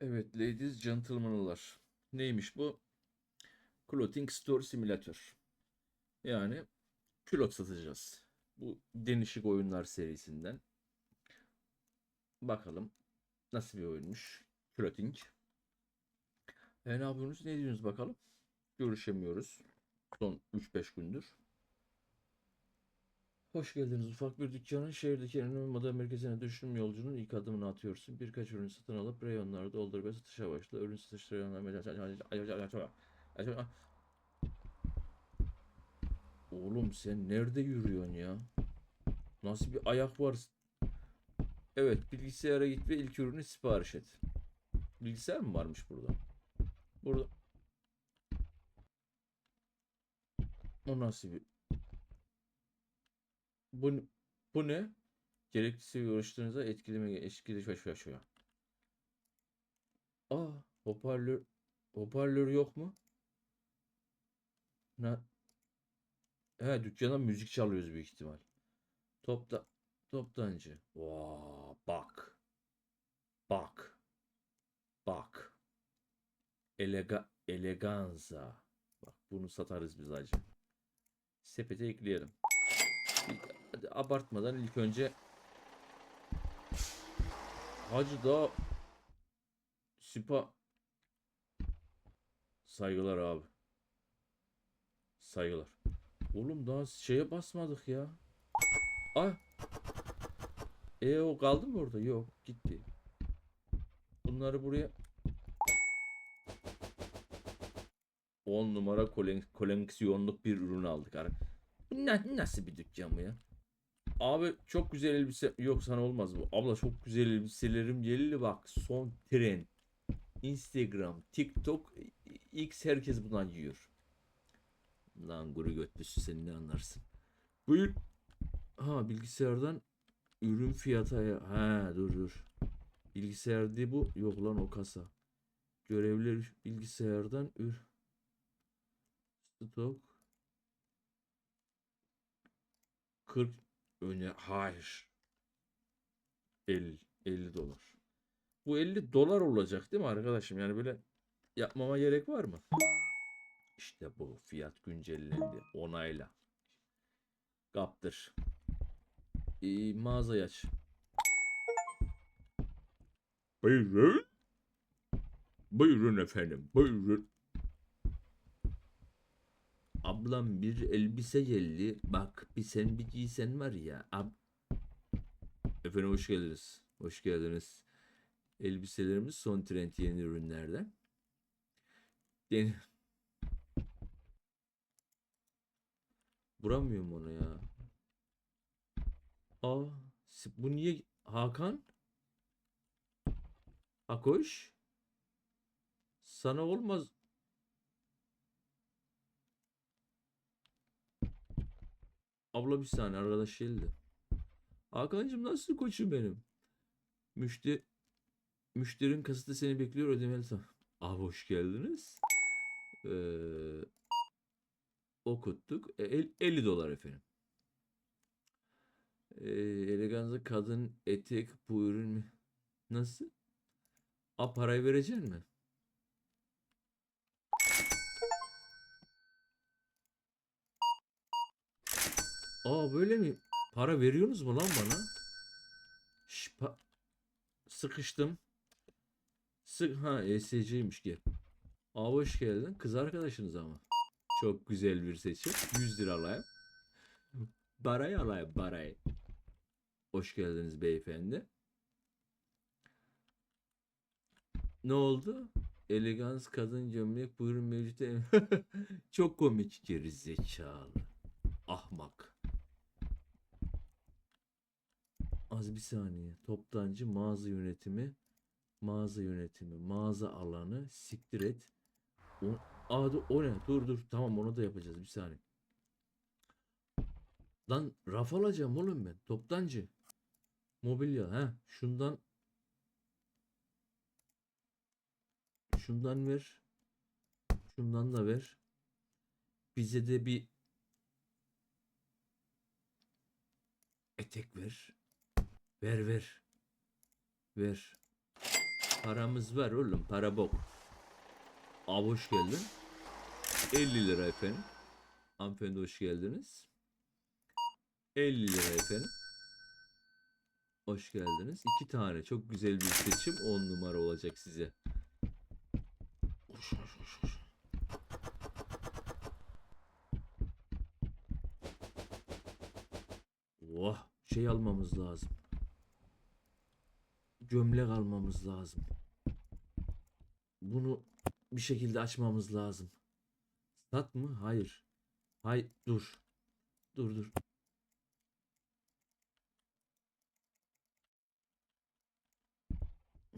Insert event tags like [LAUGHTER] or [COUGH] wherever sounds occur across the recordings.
Evet, ladies, gentlemen'lar. Neymiş bu? Clothing Store Simulator. Yani külot satacağız. Bu Denişik Oyunlar serisinden. Bakalım nasıl bir oyunmuş. Clothing. E ne yapıyorsunuz? Ne diyorsunuz bakalım? Görüşemiyoruz. Son 3-5 gündür. Hoş geldiniz. Ufak bir dükkanın şehirdeki en önemli moda merkezine dönüşüm yolcunun ilk adımını atıyorsun. Birkaç ürün satın alıp reyonları doldur ve satışa başla. Ürün satış reyonları... Oğlum sen nerede yürüyorsun ya? Nasıl bir ayak var? Evet, bilgisayara git ve ilk ürünü sipariş et. Bilgisayar mı varmış burada? Burada. O nasıl bir... Bu, bu ne? Gereklisi görüşlerinize etkileme etkili şöyle. Aa, hoparlör hoparlör yok mu? Ne? He, dükkana müzik çalıyoruz büyük ihtimal. Topta toptancı. Vaa, bak. Bak. Bak. Elega eleganza. Bak bunu satarız biz acı. Sepete ekleyelim. Bir- Hadi abartmadan ilk önce Hacı da Sipa Saygılar abi. Saygılar. Oğlum daha şeye basmadık ya. Ay. E o kaldı mı orada? Yok, gitti. Bunları buraya 10 numara kolek- koleksiyonluk bir ürün aldık. Bu na- nasıl bir dükkan bu ya? Abi çok güzel elbise yok sana olmaz bu. Abla çok güzel elbiselerim geldi bak son trend. Instagram, TikTok, X herkes bundan yiyor. Lan guru götlüsü sen ne anlarsın. Buyur. Ha bilgisayardan ürün fiyatı aya- Ha dur dur. Bilgisayarda bu. Yok lan o kasa. Görevler bilgisayardan ür. Stok. 40 öne hayır. 50 50 dolar. Bu 50 dolar olacak değil mi arkadaşım? Yani böyle yapmama gerek var mı? İşte bu fiyat güncellendi. Onayla. Kaptır. Ee, mağazayı aç. Buyurun. Buyurun efendim. Buyurun. Ablam bir elbise geldi. Bak bir sen bir giysen var ya. Ab efendim hoş geldiniz. Hoş geldiniz. Elbiselerimiz son trend yeni ürünlerden. Den Vuramıyorum onu ya. Aa, bu niye Hakan? Hakoş? Sana olmaz. Abla bir saniye arkadaş geldi. Hakan'cığım nasıl koçum benim? Müşteri müşterin kasıtı seni bekliyor ödemeli tam. Abi hoş geldiniz. Ee, okuttuk. E, el- 50 dolar efendim. Ee, eleganza kadın etek bu ürün mü? Nasıl? A parayı verecek mi? Aa böyle mi? Para veriyorsunuz mu lan bana? Şş, Sıkıştım. Sık ha ESC'ymiş gel. Aa hoş geldin. Kız arkadaşınız ama. Çok güzel bir seçim. 100 lira alayım. Barayı alayım barayı. Hoş geldiniz beyefendi. Ne oldu? Elegans kadın gömlek buyurun mevcut. [LAUGHS] Çok komik gerizekalı. Ahmak. Az bir saniye. Toptancı mağaza yönetimi. Mağaza yönetimi. Mağaza alanı. Siktir et. O, Aa, o ne? Dur dur. Tamam onu da yapacağız. Bir saniye. Lan raf alacağım oğlum ben. Toptancı. Mobilya. ha Şundan şundan ver. Şundan da ver. Bize de bir etek ver. Ver ver. Ver. Paramız var oğlum para bok. Abi hoş geldin. 50 lira efendim. Hanımefendi hoş geldiniz. 50 lira efendim. Hoş geldiniz. İki tane çok güzel bir seçim 10 numara olacak size. Koş, koş, koş, koş. Oh, şey almamız lazım. Gömlek almamız lazım. Bunu bir şekilde açmamız lazım. Sat mı? Hayır. Hay dur. Dur dur.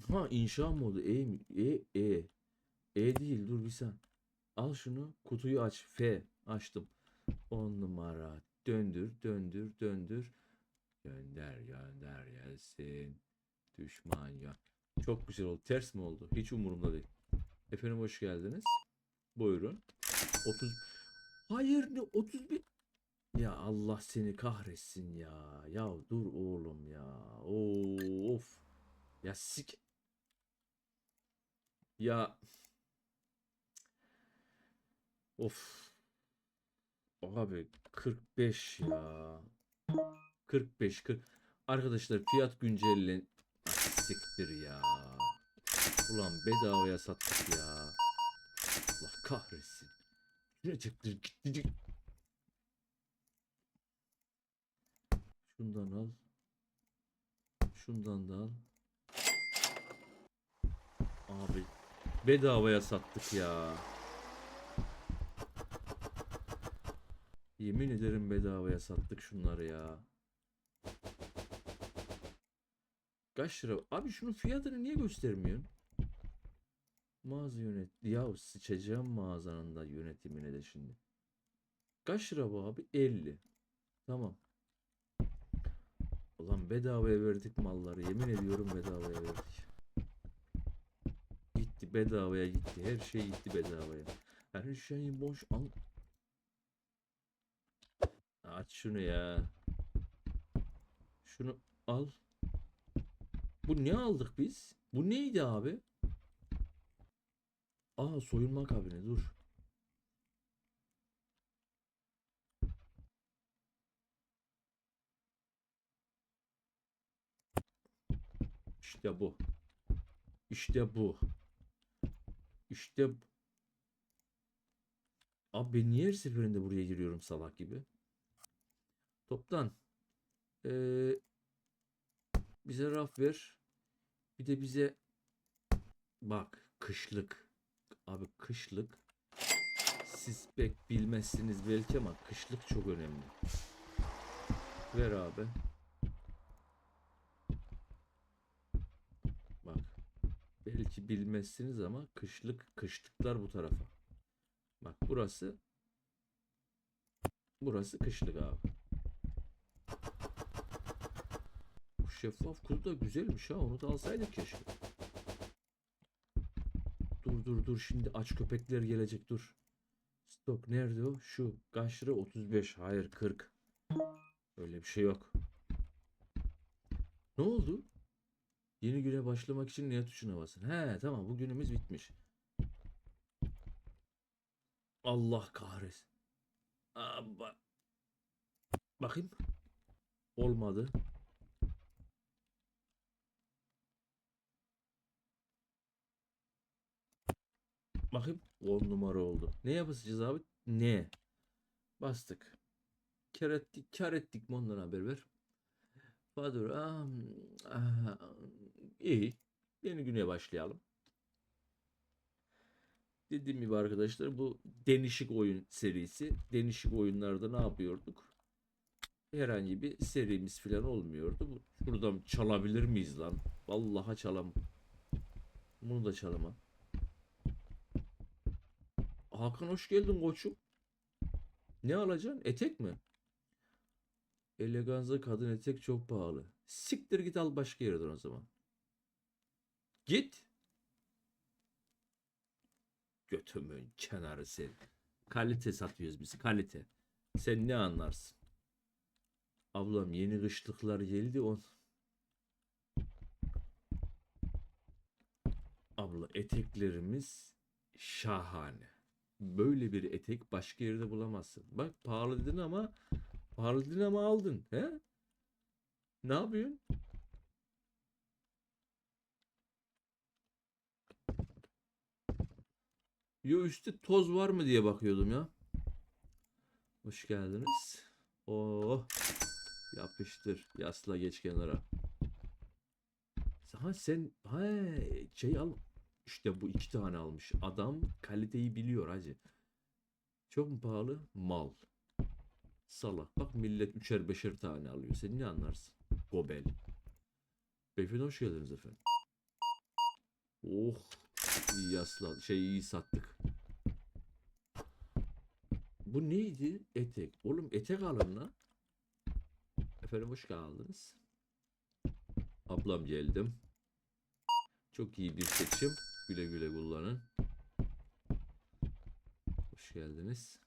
Ha inşa modu E mi? E E. E değil dur bir sen. Al şunu kutuyu aç. F açtım. 10 numara. Döndür döndür döndür. Gönder gönder gelsin. Düşman ya. Çok güzel oldu. Ters mi oldu? Hiç umurumda değil. Efendim hoş geldiniz. Buyurun. 30 Hayır ne 31 Ya Allah seni kahretsin ya. Ya dur oğlum ya. Of. Ya sik. Ya. Of. Abi 45 ya. 45 40. Arkadaşlar fiyat güncellen. Siktir ya. Ulan bedavaya sattık ya. Allah kahretsin. Ne çıktı. Şundan al. Şundan da al. Abi bedavaya sattık ya. Yemin ederim bedavaya sattık şunları ya. Kaç lira? Abi şunun fiyatını niye göstermiyorsun? Mağaza yönet. Ya sıçacağım mağazanın da yönetimine de şimdi. Kaç lira bu abi? 50. Tamam. Ulan bedavaya verdik malları. Yemin ediyorum bedavaya verdik. Gitti bedavaya gitti. Her şey gitti bedavaya. Her şey boş al. Aç şunu ya. Şunu al. Bu ne aldık biz? Bu neydi abi? Aa soyunma kabini dur. İşte bu. İşte bu. İşte bu. Abi ben niye her seferinde buraya giriyorum salak gibi? Toptan. Ee, bize raf ver. Bir de bize bak kışlık. Abi kışlık. Siz pek bilmezsiniz belki ama kışlık çok önemli. Ver abi. Bak. Belki bilmezsiniz ama kışlık kışlıklar bu tarafa. Bak burası burası kışlık abi. Bu şeffaf kutu da güzelmiş ha. Onu da alsaydık keşke. Dur dur dur şimdi aç köpekler gelecek dur. Stok nerede o? Şu. Lira? 35. Hayır 40. Öyle bir şey yok. Ne oldu? Yeni güne başlamak için niye tuşuna basın? He tamam bu günümüz bitmiş. Allah kahretsin. Aa, ba- Bakayım. Olmadı. Bakayım 10 numara oldu. Neye basacağız abi? Ne? Bastık. Kar ettik, kar ettik mi ondan haber ver. Fatura ah, iyi. Yeni güne başlayalım. Dediğim gibi arkadaşlar bu denişik oyun serisi. Denişik oyunlarda ne yapıyorduk? Herhangi bir serimiz falan olmuyordu. Şuradan çalabilir miyiz lan? Vallahi çalam. Bunu da çalamam. Hakan hoş geldin koçum. Ne alacaksın? Etek mi? Eleganza kadın etek çok pahalı. Siktir git al başka yerden o zaman. Git. Götümün kenarı sen. Kalite satıyoruz biz kalite. Sen ne anlarsın? Ablam yeni kışlıklar geldi on. Abla eteklerimiz şahane. Böyle bir etek başka yerde bulamazsın. Bak pahalı dedin ama pahalı dedin ama aldın. He? Ne yapıyorsun? Yo üstte toz var mı diye bakıyordum ya. Hoş geldiniz. Oh. Yapıştır. Yasla geç kenara. Ha sen he, şey al. İşte bu iki tane almış. Adam kaliteyi biliyor hacı. Çok mu pahalı? Mal. Salak. Bak millet üçer beşer tane alıyor. Sen ne anlarsın? Gobel. Beyefendi hoş geldiniz efendim. Oh. iyi yasladı. Şey iyi sattık. Bu neydi? Etek. Oğlum etek alın lan. Efendim hoş geldiniz. Ablam geldim. Çok iyi bir seçim. Güle güle kullanın. Hoş geldiniz.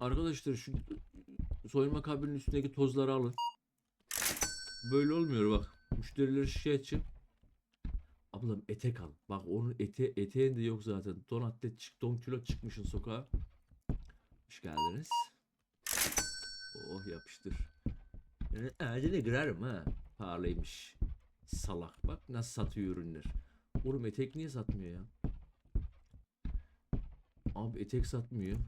Arkadaşlar şu soyunma kabinin üstündeki tozları alın. Böyle olmuyor bak. Müşteriler şikayetçi. Ablam etek al. Bak onun ete eteğin de yok zaten. Don atlet çık, don kilo çıkmışın sokağa. Hoş geldiniz. Oh yapıştır. Yani ağzına girerim ha. Pahalıymış. Salak. Bak nasıl satıyor ürünler. Oğlum etek niye satmıyor ya? Abi etek satmıyor.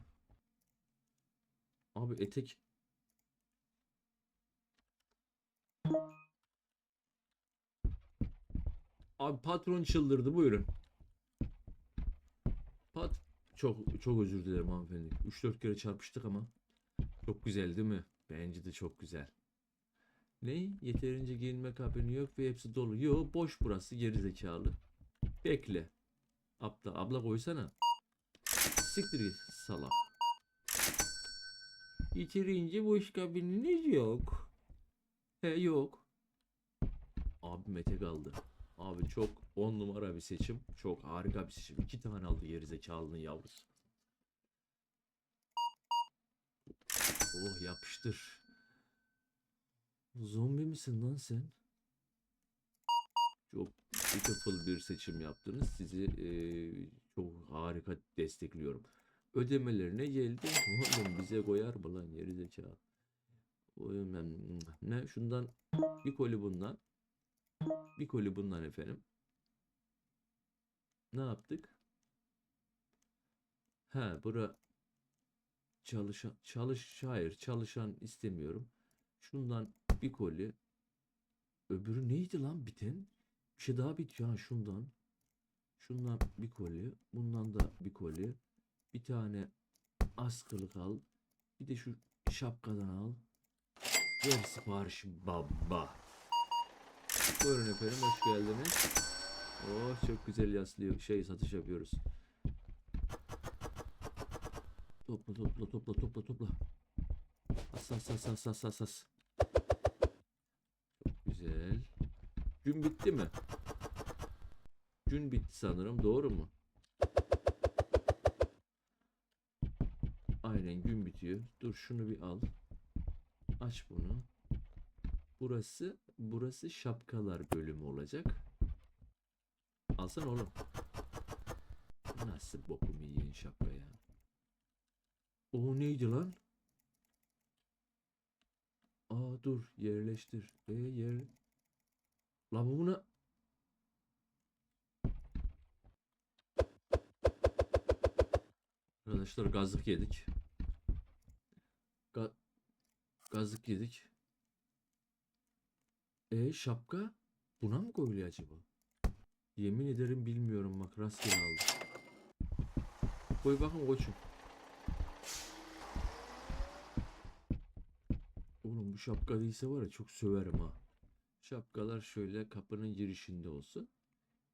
Abi etek Abi patron çıldırdı buyurun. Pat çok çok özür dilerim hanımefendi. 3-4 kere çarpıştık ama çok güzel değil mi? Bence de çok güzel. Ne? Yeterince giyinme kabini yok ve hepsi dolu. Yo boş burası geri zekalı. Bekle. Abla abla koysana. Siktir git salak. Yeterince boş kabininiz yok. He yok. Abi Mete kaldı. Abi çok 10 numara bir seçim. Çok harika bir seçim. İki tane aldı gerizekalının yavrusu. Oh yapıştır. Zombi misin lan sen? Çok beautiful bir seçim yaptınız. Sizi eee, çok harika destekliyorum. Ödemelerine geldi. Oğlum bize koyar mı lan gerizekalı? Ne? Şundan bir koli bundan. Bir koli bundan efendim. Ne yaptık? Ha, bura çalışan çalış hayır çalışan istemiyorum. Şundan bir koli. Öbürü neydi lan biten? Bir şey daha bitiyor ha şundan. Şundan bir koli, bundan da bir koli. Bir tane askılık al. Bir de şu şapkadan al. Ver siparişi baba. Buyurun efendim hoş geldiniz. Oh çok güzel yaslıyor şey satış yapıyoruz. Topla topla topla topla topla. As as as as as as as. Çok güzel. Gün bitti mi? Gün bitti sanırım doğru mu? Aynen gün bitiyor. Dur şunu bir al. Aç bunu. Burası burası şapkalar bölümü olacak. Alsana oğlum. Nasıl bokumu yiyin şapka ya. O neydi lan? Aa dur yerleştir. E yer. La bu buna. Arkadaşlar gazlık yedik. Ga gazlık yedik. E şapka buna mı koyuluyor acaba? Yemin ederim bilmiyorum bak rastgele aldım. Koy bakın koçum. Oğlum bu şapka değilse var ya çok söverim ha. Şapkalar şöyle kapının girişinde olsun.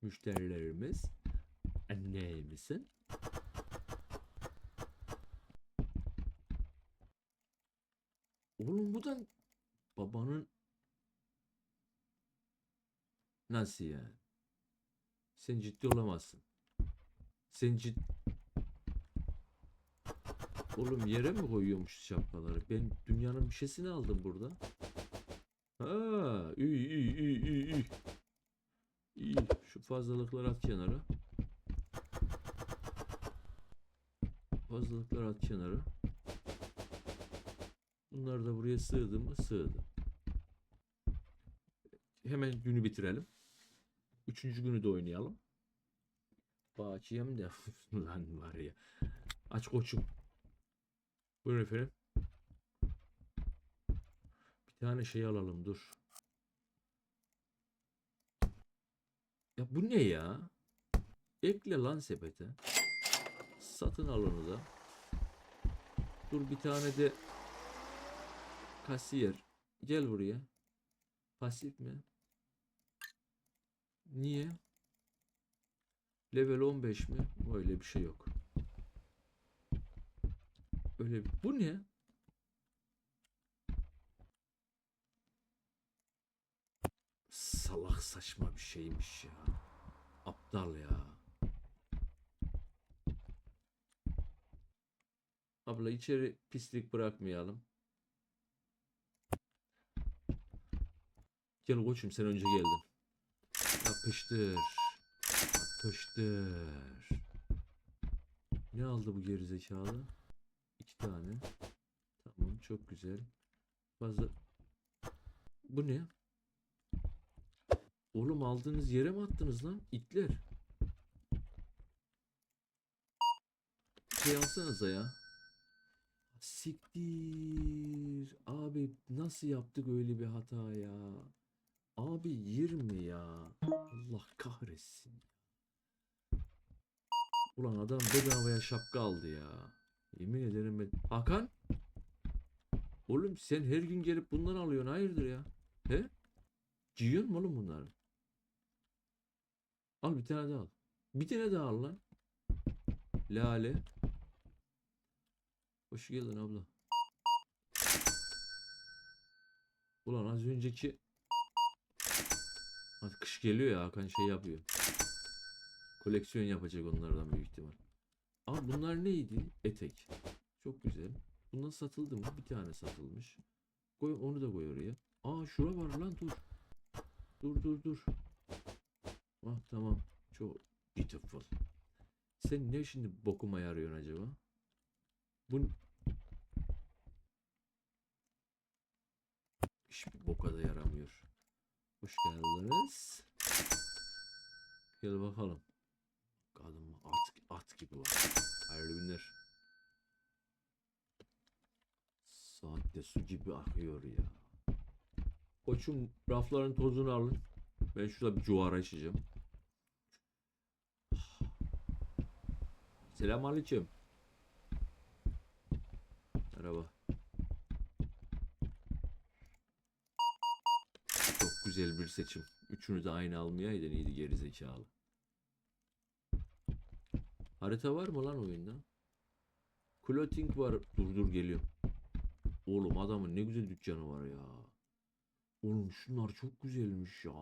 Müşterilerimiz anneyimizin Oğlum bu da babanın Nasıl yani? Sen ciddi olamazsın. Sen cid Oğlum yere mi koyuyormuş şapkaları? Ben dünyanın bir şeysini aldım burada. Ha, iyi iyi iyi iyi iyi. İyi. Şu fazlalıkları at kenara. Fazlalıkları at kenara. Bunlar da buraya sığdı mı? Sığdı. Hemen günü bitirelim. Üçüncü günü de oynayalım. Bağışıyım da [LAUGHS] lan var ya. Aç koçum. Buyurun efendim. Bir tane şey alalım dur. Ya bu ne ya? Ekle lan sepete. Satın al onu da. Dur bir tane de kasiyer. Gel buraya. Pasif mi? Niye? Level 15 mi? Öyle bir şey yok. Öyle. Bu ne? Salak saçma bir şeymiş ya. Aptal ya. Abla içeri pislik bırakmayalım. Gel koçum sen önce geldin. Yapıştır. Yapıştır. Ne aldı bu gerizekalı? İki tane. Tamam çok güzel. Fazla. Bu ne? Oğlum aldığınız yere mi attınız lan? İtler. Şey alsanıza ya. Siktir. Abi nasıl yaptık öyle bir hata ya? Abi 20 ya. Allah kahretsin. Ulan adam bedavaya şapka aldı ya. Yemin ederim ben. Hakan? Oğlum sen her gün gelip bundan alıyorsun hayırdır ya? He? Giyiyor mu oğlum bunları? Al bir tane daha al. Bir tane daha al lan. Lale. Hoş geldin abla. Ulan az önceki Hadi kış geliyor ya Hakan şey yapıyor. Koleksiyon yapacak onlardan büyük ihtimal. Aa bunlar neydi? Etek. Çok güzel. Bundan satıldı mı? Bir tane satılmış. Koy onu da koy oraya. Aa şura var lan dur. Dur dur dur. Ah tamam. Çok beautiful. Sen ne şimdi bokuma yarıyorsun acaba? Bu hiçbir boka da yaramıyor. Hoş geldiniz. Gel bakalım. Kadın at, at gibi var. Hayırlı günler. Saatte su gibi akıyor ya. Koçum rafların tozunu alın. Ben şurada bir cuvara içeceğim. Selamünaleyküm. Merhaba. Güzel bir seçim. Üçünü de aynı almayaydın iyiydi gerizekalı. Harita var mı lan oyunda? Clothing var. Dur dur geliyor. Oğlum adamın ne güzel dükkanı var ya. Oğlum şunlar çok güzelmiş ya.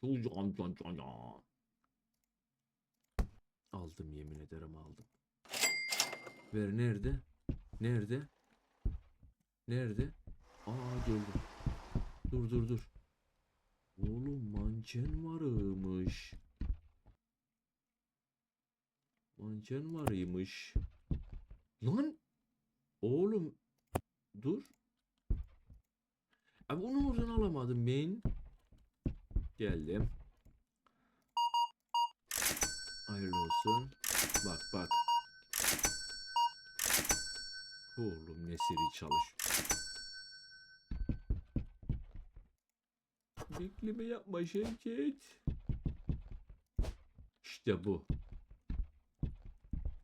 Çok can can can can. Aldım yemin ederim aldım. Ver nerede? Nerede? Nerede? Aa gördüm. Dur dur dur. Oğlum manken varmış. Manken varıymış. Lan! Oğlum dur. Abi onu oradan alamadım ben. Geldim. Hayırlı olsun. Bak bak. Oğlum ne seri çalış. Bekleme yapma Şevket. İşte bu.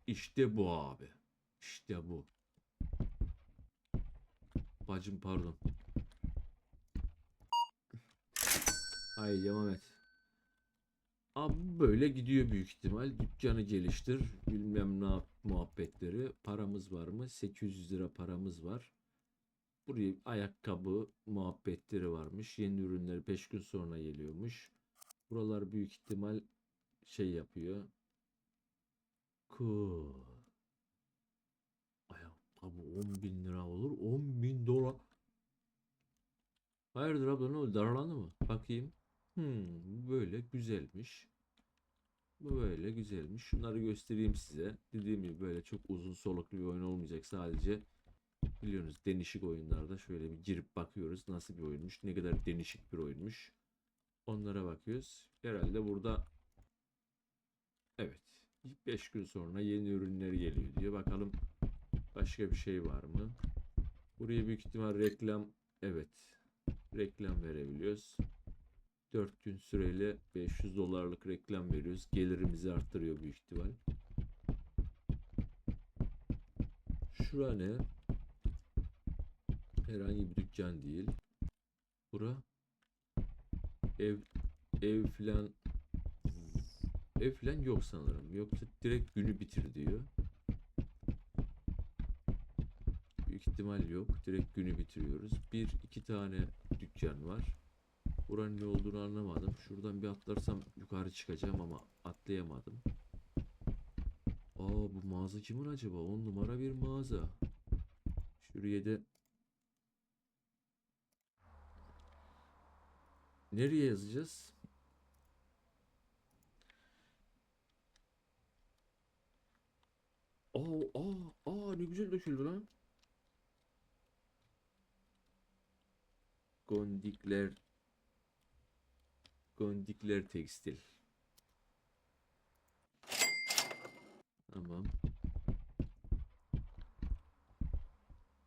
İşte bu abi. İşte bu. Bacım pardon. Haydi devam et. Abi böyle gidiyor büyük ihtimal. Dükkanı geliştir. Bilmem ne yap muhabbetleri. Paramız var mı? 800 lira paramız var. Buraya ayakkabı muhabbetleri varmış. Yeni ürünler 5 gün sonra geliyormuş. Buralar büyük ihtimal şey yapıyor. Cool. bu 10 bin lira olur. 10 bin dolar. Hayırdır abla ne oldu? Daralandı mı? Bakayım. Hmm, böyle güzelmiş. Bu böyle güzelmiş. Şunları göstereyim size. Dediğim gibi böyle çok uzun soluklu bir oyun olmayacak. Sadece biliyorsunuz denişik oyunlarda şöyle bir girip bakıyoruz. Nasıl bir oyunmuş, ne kadar denişik bir oyunmuş. Onlara bakıyoruz. Herhalde burada evet 5 gün sonra yeni ürünler geliyor diyor. Bakalım başka bir şey var mı? Buraya büyük ihtimal reklam evet reklam verebiliyoruz. 4 gün süreyle 500 dolarlık reklam veriyoruz. Gelirimizi arttırıyor büyük ihtimal. Şura ne? Herhangi bir dükkan değil. Bura ev ev filan ev filan yok sanırım. Yoksa direkt günü bitir diyor. Büyük ihtimal yok. Direkt günü bitiriyoruz. Bir iki tane dükkan var. Buranın ne olduğunu anlamadım. Şuradan bir atlarsam yukarı çıkacağım ama atlayamadım. Aa bu mağaza kimin acaba? 10 numara bir mağaza. Şuraya da Nereye yazacağız? Aa, aa, aa ne güzel döküldü lan. Gondikler Gondikler tekstil. Tamam.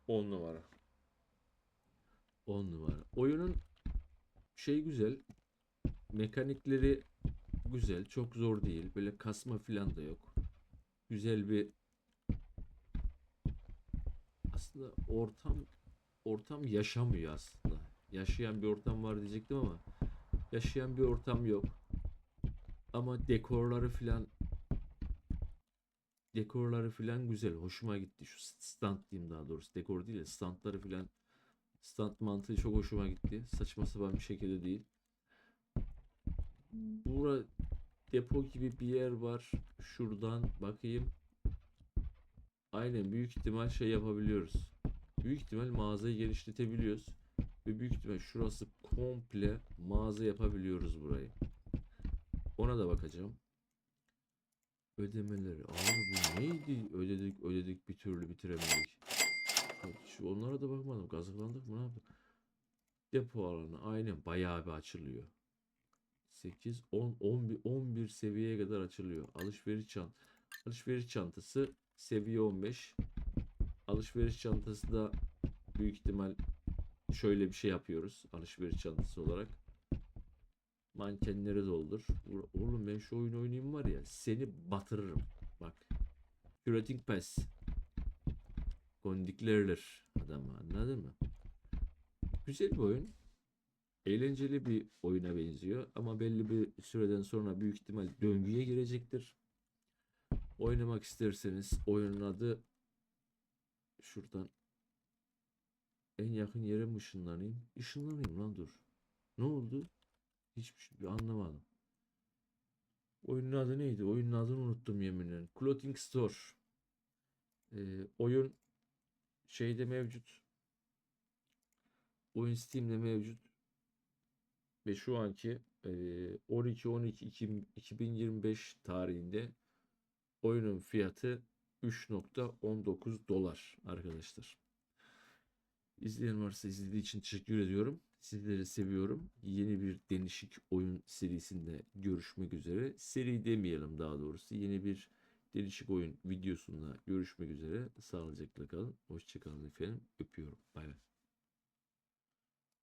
10 numara. 10 numara. Oyunun şey güzel. Mekanikleri güzel. Çok zor değil. Böyle kasma filan da yok. Güzel bir aslında ortam ortam yaşamıyor aslında. Yaşayan bir ortam var diyecektim ama yaşayan bir ortam yok. Ama dekorları filan dekorları filan güzel. Hoşuma gitti. Şu stand diyeyim daha doğrusu. Dekor değil de standları filan stand mantığı çok hoşuma gitti. Saçma sapan bir şekilde değil. Bura depo gibi bir yer var. Şuradan bakayım. Aynen büyük ihtimal şey yapabiliyoruz. Büyük ihtimal mağazayı genişletebiliyoruz. Ve büyük ihtimal şurası komple mağaza yapabiliyoruz burayı. Ona da bakacağım. Ödemeleri. Abi bu neydi? Ödedik ödedik bir türlü bitiremedik. Şu onlara da bakmadım. Gazıklandık mı ne yaptık? Depo alanı aynen bayağı bir açılıyor. 8, 10, 11, 11 seviyeye kadar açılıyor. Alışveriş çant alışveriş çantası seviye 15. Alışveriş çantası da büyük ihtimal şöyle bir şey yapıyoruz alışveriş çantası olarak. Mankenleri doldur. Oğlum ben şu oyunu oynayayım var ya seni batırırım. Bak. Curating Pass. Gondiklerler adamı anladın mı? Güzel bir oyun. Eğlenceli bir oyuna benziyor ama belli bir süreden sonra büyük ihtimal döngüye girecektir. Oynamak isterseniz oyunun adı şuradan en yakın yere mi ışınlanayım? Işınlanayım lan dur. Ne oldu? Hiçbir şey anlamadım. Oyunun adı neydi? Oyunun adını unuttum yeminle. Clothing Store. Ee, oyun şeyde mevcut. Oyun Steam'de mevcut. Ve şu anki 12-12-2025 tarihinde oyunun fiyatı 3.19 dolar arkadaşlar. İzleyen varsa izlediği için teşekkür ediyorum. Sizleri seviyorum. Yeni bir denişik oyun serisinde görüşmek üzere. Seri demeyelim daha doğrusu. Yeni bir değişik oyun videosunda görüşmek üzere. Sağlıcakla kalın. Hoşçakalın efendim. Öpüyorum. Bay bay.